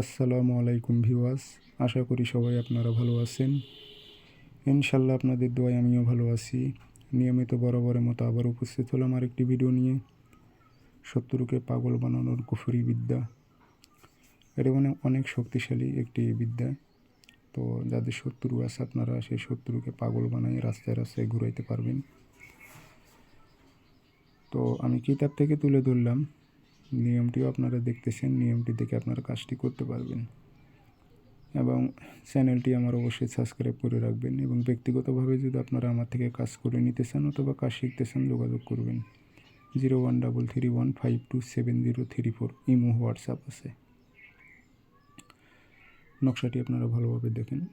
আসসালামু আলাইকুম ভিওয়াস আশা করি সবাই আপনারা ভালো আছেন। ইনশাল্লাহ আপনাদের দোয়ায় আমিও ভালো আছি। নিয়মিত বরাবরের মতো আবার উপস্থিত হলাম আরেকটি ভিডিও নিয়ে। শত্রুকে পাগল বানানোর কুফরি বিদ্যা। এটা মানে অনেক শক্তিশালী একটি বিদ্যা। তো যাদের শত্রু আছে আপনারা সেই শত্রুকে পাগল বানাই রাস্তায় রাস্তায় ঘুরাইতে পারবেন। তো আমি কিতাব থেকে তুলে ধরলাম। নিয়মটিও আপনারা দেখতেছেন, নিয়মটি দেখে আপনারা কাজটি করতে পারবেন। এবং চ্যানেলটি আমার অবশ্যই সাবস্ক্রাইব করে রাখবেন এবং ব্যক্তিগতভাবে যদি আপনারা আমার থেকে কাজ করে নিতে চান অথবা কাজ শিখতে চান, যোগাযোগ করবেন। Zero one double three one five two seven zero three four imo WhatsApp আছে। নকশাটি আপনারা ভালোভাবে দেখেন।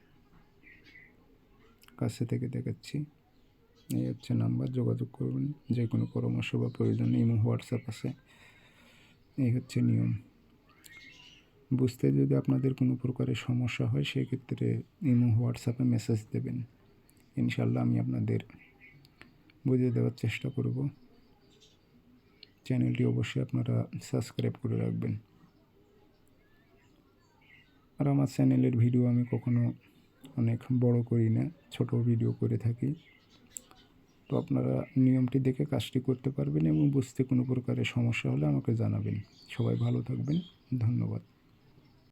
কাছে থেকে দেখাচ্ছি। এই হচ্ছে নাম্বার, যোগাযোগ করবেন। যে কোনো পরামর্শ বা প্রয়োজন ইমো হোয়াটসঅ্যাপ আছে। এই হচ্ছে নিয়ম। বুঝতে যদি আপনাদের কোনো প্রকারের সমস্যা হয়, সেক্ষেত্রে ইমো, হোয়াটসঅ্যাপে মেসেজ দেবেন। ইনশাল্লাহ আমি আপনাদের বুঝিয়ে দেওয়ার চেষ্টা করব। চ্যানেলটি অবশ্যই আপনারা সাবস্ক্রাইব করে রাখবেন। আর আমার চ্যানেলের ভিডিও আমি কখনো অনেক বড় করি না, ছোট ভিডিও করে থাকি। তো আপনারা নিয়মটি দেখে কাজটি করতে পারবেন এবং বুঝতে কোনো প্রকারের সমস্যা হলে আমাকে জানাবেন। সবাই ভালো থাকবেন। ধন্যবাদ।